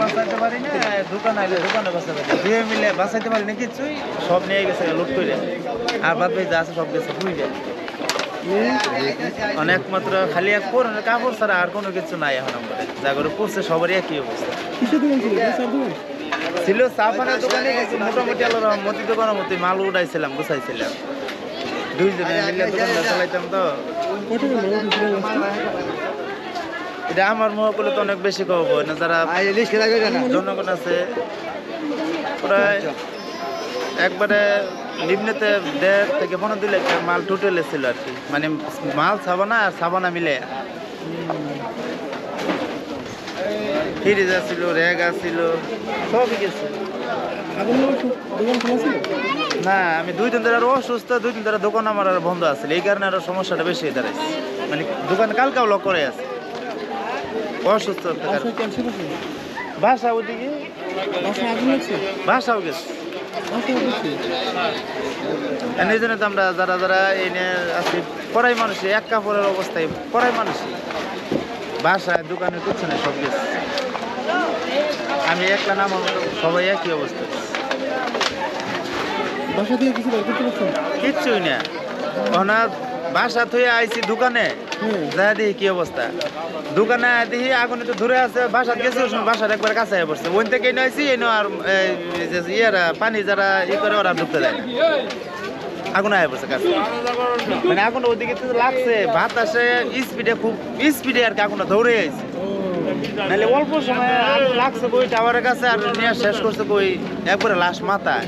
বাঁচাইতে পারি না দোকান আইলে পারি মিলে পারি না সব নিয়ে গেছে লুট সব খালি এক পুরনো কাপড় ছাড়া আর কোনো কিছু নাই এখন আমাদের। যা করে পড়ছে, সবারই একই অবস্থা। ছিল মোটামুটি মতো মাল উঠাইছিলাম, গুছাইছিলাম। দুইজনে মিলে দোকানটা চালাইতাম তো। এটা আমার মনে করলে তো অনেক বেশি কব না যারা জনগণ আছে প্রায় একবারে নিম্নেতে দেড় থেকে পনেরো দিলে মাল টোটালে ছিল আর কি। মানে মাল সাবানা আর সাবানা মিলে। ফ্রিজ ছিল র্যাগ ছিল সবই গেছে। না আমি দুই দিন ধরে আরও অসুস্থ দুই দিন ধরে দোকান আমার আর বন্ধ আছে। এই কারণে আরও সমস্যাটা বেশি হয়ে দাঁড়াইছে। মানে দোকান কালকাও লক করে আছে। অসুস্থ বাসা ওদিকে? বাসাও গেছে? এই জন্য তো আমরা যারা যারা এই নিয়ে আছি পড়াই মানুষই এক কাপড়ের অবস্থায় পড়াই মানুষই। বাসায় দোকানে কিছু নেই সব গেছে। আমি একলা নাম সবাই একই অবস্থা। বাসা থেকে কিছু কিচ্ছুই না। ওনা বাসা থুয়ে আইছি দোকানে। হুম কি অবস্থা। দোকানে দেখি আগুনে তো দূরে আছে, বাসাত গেছে বাসার একবার কাছে হয়ে পড়ছে। ওই থেকে নয়ছি এই আর ইয়েরা, পানি যারা ই করে, ওরা ঢুকতে দেয় আগুন আয় পড়ছে কাছে। মানে আগুন ওদিকে লাগছে, বাতাসে স্পিডে খুব স্পিডে আর কি আইছে নাহলে অল্প সময় লাগছে আর নিয়ে শেষ করছে কই, একবারে লাশ মাথায়।